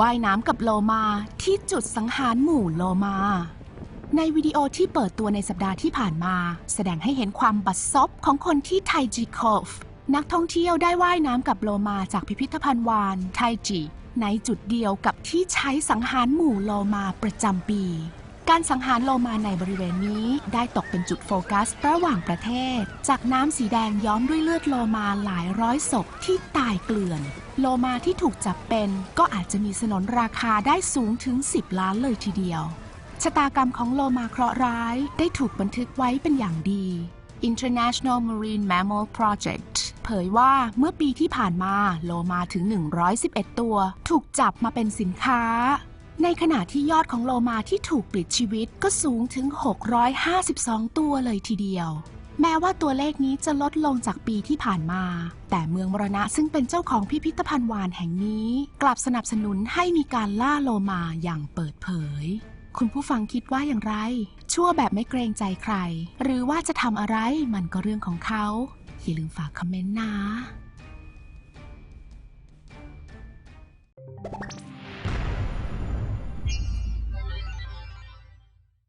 ว่ายน้ำกับโลมาที่จุดสังหารหมู่โลมา ในวิดีโอที่เปิดตัวในสัปดาห์ที่ผ่านมา แสดงให้เห็นความบัดซบของคนที่ไทจิโคฟนักท่องเที่ยวได้ว่ายน้ำกับโลมาจากพิพิธภัณฑ์วานไทจิ ในจุดเดียวกับที่ใช้สังหารหมู่โลมาประจำปี การสังหารโลมาในบริเวณนี้ได้ตกเป็นจุดโฟกัสระหว่างประเทศ จากน้ำสีแดงย้อมด้วยเลือดโลมาหลายร้อยศพที่ตายเกลื่อน โลมาที่ถูกจับเป็นก็อาจจะมีสนนราคาได้สูงถึง 10 ล้านเลยทีเดียว ชะตากรรมของโลมาเคราะห์ร้ายได้ถูกบันทึกไว้เป็นอย่างดี International Marine Mammal Project เผยว่าเมื่อปีที่ผ่านมาโลมาถึง 111 ตัว ถูกจับมาเป็นสินค้า ในขณะที่ยอดของโลมาที่ถูกปลิดชีวิตก็สูงถึง 652 ตัวเลยทีเดียว แม้ว่าตัวเลขนี้จะลดลงจากปีที่ผ่านมา แต่เมืองมรณะซึ่งเป็นเจ้าของพิพิธภัณฑ์วานแห่งนี้ กลับสนับสนุนให้มีการล่าโลมาอย่างเปิดเผย คุณผู้ฟังคิดว่าอย่างไร ชั่วแบบไม่เกรงใจใคร หรือว่าจะทำอะไรมันก็เรื่องของเขา อย่าลืมฝากคอมเมนต์นะ